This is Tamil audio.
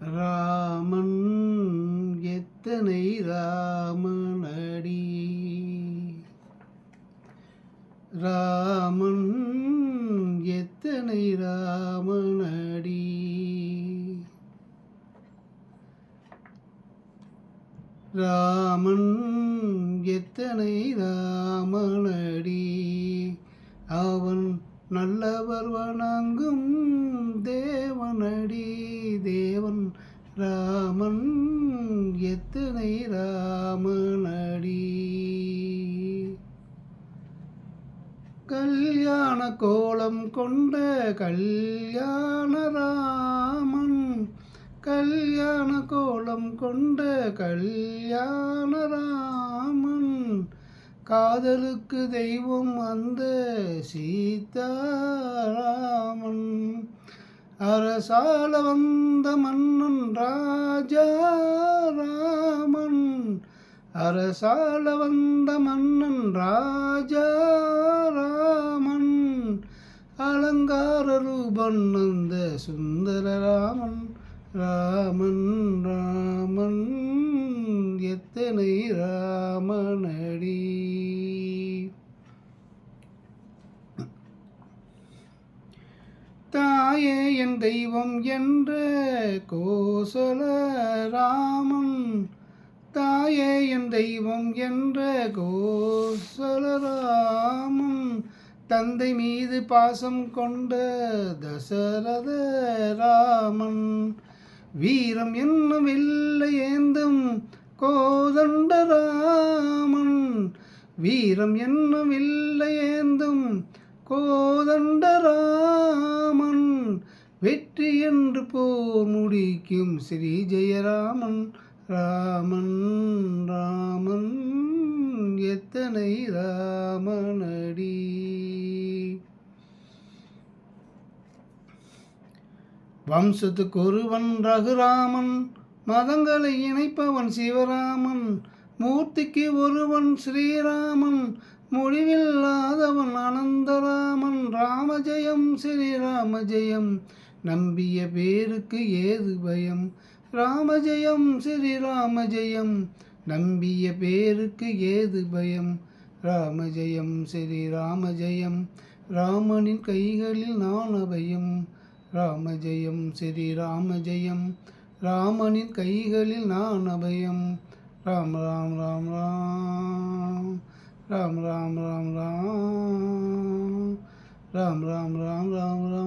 ராமன் எத்தனை ராமனடி? ராமன் எத்தனை ராமனடி? ராமன் எத்தனை ராமன் ராமன் எத்தனை ராமனடி? கல்யாண கோலம் கொண்ட கல்யாண ராமன் கல்யாண கோலம் கொண்ட கல்யாண ராமன். காதலுக்கு தெய்வம் அந்த சீதாராமன் அரசால வந்த மன்னன் ராஜா ராமன். அரசால வந்த மன்னன் ராஜா ராமன். அலங்கார ரூபன் அந்த சுந்தர ராமன் ராமன் தாயே என் தெய்வம் என்ற கோசல ராமன். தாயே என் தெய்வம் என்ற கோசல ராமன். தந்தை மீது பாசம் கொண்ட தசரத ராமன். வீரம் என்னும் இல்லை ஏந்தும் கோதண்ட ராமன். வீரம் என்னும் இல்லை ஏந்தும் கோதண்ட வெற்றி என்று போர் முடிக்கும் ஸ்ரீ ஜெயராமன். ராமன் ராமன் எத்தனை ராமனடி? வம்சத்துக்கு ஒருவன் ரகுராமன் மதங்களை இணைப்பவன் சிவராமன் மூர்த்திக்கு ஒருவன் ஸ்ரீராமன் முடிவில்லாதவன் அனந்தராமன். ராமஜெயம் ஸ்ரீராம ஜெயம் நம்பிய பேருக்கு ஏது பயம்? ராமஜெயம் ஸ்ரீராம ஜெயம் நம்பிய பேருக்கு ஏது பயம்? ராமஜெயம் ஸ்ரீராம ஜெயம் ராமனின் கைகளில் நான் அபயம். ராமஜெயம் ஸ்ரீராம ஜெயம் ராமனின் கைகளில் நான் அபயம். ராம் ராம் ராம் ராம் ராம் ராம் ராம் ராம் ராம் ராம் ராம் ராம். ராம் ராம் ராம் ராம். ராம் ராம் ராம் ராம்